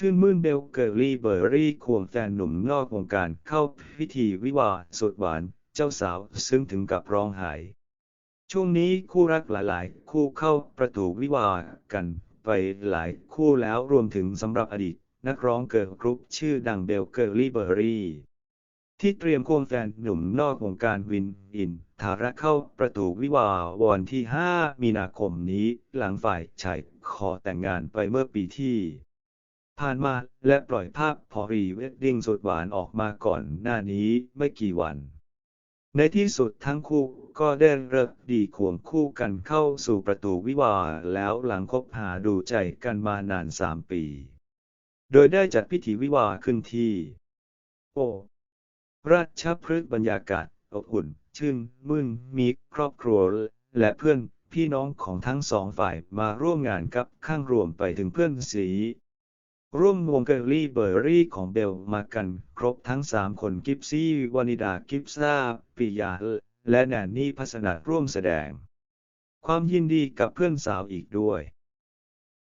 ชื่นมื่นเบลเกอรี่เบอร์รี่ควงแฟนหนุ่มนอกวงการเข้าพิธีวิวาสุดหวาน เจ้าสาวซึ่งถึงกับร้องไห้ช่วงนี้คู่รักหลายๆ คู่เข้าประตูวิวากันไปหลายคู่แล้วรวมถึงสำหรับอดีต นักร้องเกิร์ลกรุ๊ปชื่อดังเบลเกอรี่เบอร์รี่ที่เตรียมควงแฟนหนุ่มนอกวงการวินอินทาระเข้าประตูวิวาวันที่ 5 มีนาคมนี้หลังฝ่ายชายขอแต่งงานไปเมื่อปีที่ ผ่านมาและปล่อยภาพพอรีเวดดิ้งสุดหวานออกมาก่อนหน้านี้ไม่กี่วัน ในที่สุดทั้งคู่ก็ได้เลิกดีควงคู่กันเข้าสู่ประตูวิวาแล้วหลังคบหาดูใจกันมานานสามปี โดยได้จัดพิธีวิวาขึ้นที่ โอ ราชพฤกษ์บรรยากาศอบอุ่น ชื่นมื่นมีครอบครัวและเพื่อนพี่น้องของทั้งสองฝ่ายมาร่วมงานกับข้างรวมไปถึงเพื่อนสี ร่วมวงเกอรี่เบอร์รี่ของเบลมากันครบทั้งสามคนกิฟซี่วานิดากิฟซ่าปิยาและแนนนี่พัสนาร่วมแสดง ความยินดีกับเพื่อนสาวอีกด้วย